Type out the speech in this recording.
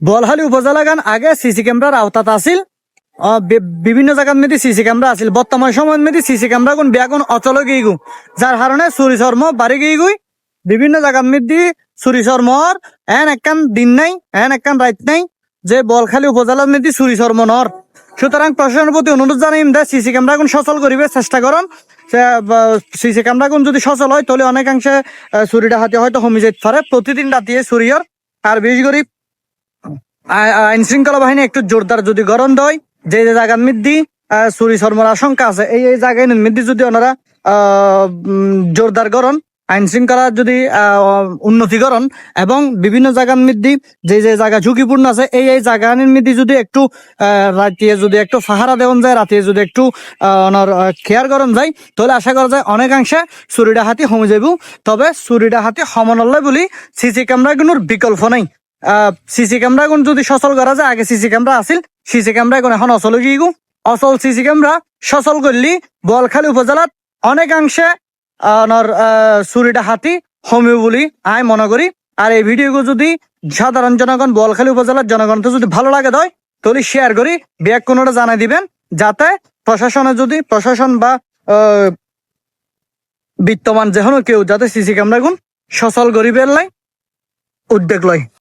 বলহালি উপজেলা গান আগে সিসি ক্যামেরার আওতাত আছিল। বিভিন্ন জায়গার মধ্যে সিসি ক্যামেরা আছিল। বর্তমান সময়ের মধ্যে সিসি ক্যামেরা কোন বেগুন অচল গিয়ে গু। যার কারণে চুরি চর্ম বাড়ি গিয়ে গুই বিভিন্ন জায়গার মধ্যে চুরি চর্মর এন একখান দিন নাই, এন একখান রাত নাই যে বলখালি উপজেলার মধ্যে চুরি চর্ম নর। সুতরাং প্রশাসনের প্রতি অনুরোধ জানাইম দে সিসি ক্যামেরা কোন সচল করিবে চেষ্টা করন। সিসি ক্যামেরা কোন যদি সচল হয়, তাহলে অনেকাংশে চুরিটা হাতে হয়তো কমে যেতে পারে। প্রতিদিন রাতিয়ে চুরিয়র আর বেশি করে আইন শৃঙ্খলা বাহিনী একটু জোরদার যদি গরম দেয় যে যে জায়গার আহ, চুরি শর্মার আশঙ্কা আছে এই এই জায়গায় মধ্যে যদি ওনারা জোরদার গরম আইন শৃঙ্খলা যদি উন্নতিকরণ এবং বিভিন্ন জায়গার মধ্যে যে যে জায়গা ঝুঁকিপূর্ণ আছে এই এই জায়গার মধ্যে যদি একটু রাতিয়ে যদি একটু ফাহারা দেওয়ান যায় রাতে যদি একটু ওনার খেয়ার করন যায় তাহলে আশা করা যায় অনেকাংশে চুরিটা হাতি কমে যাব তবে চুরিটা হাতি সমানল্য বলি সিসি ক্যামেরা গুলোর বিকল্প নাই। সিসি ক্যামেরা গুণ যদি সচল করা যায়, আগে সিসি ক্যামেরা আছিল, সিসি ক্যামেরা গুণ এখন অচল গিয়ে অচল সিসি ক্যামেরা সচল করলি বলখালি উপজেলাত অনেকাংশে চুরিটা হাতি হমিও বলি আই মনে করি। আর এই ভিডিও যদি সাধারণ জনগণ, বলখালি উপজেলার জনগণ যদি ভালো লাগে দেয়, তাহলে শেয়ার করি, ব্যাগ কোনোটা জানাই দিবেন, যাতে প্রশাসনে যদি, প্রশাসন বা বিত্তমান যেন কেউ যাতে সিসি ক্যামেরা গুণ সচল গরিবের লাই উদ্যোগ লয়।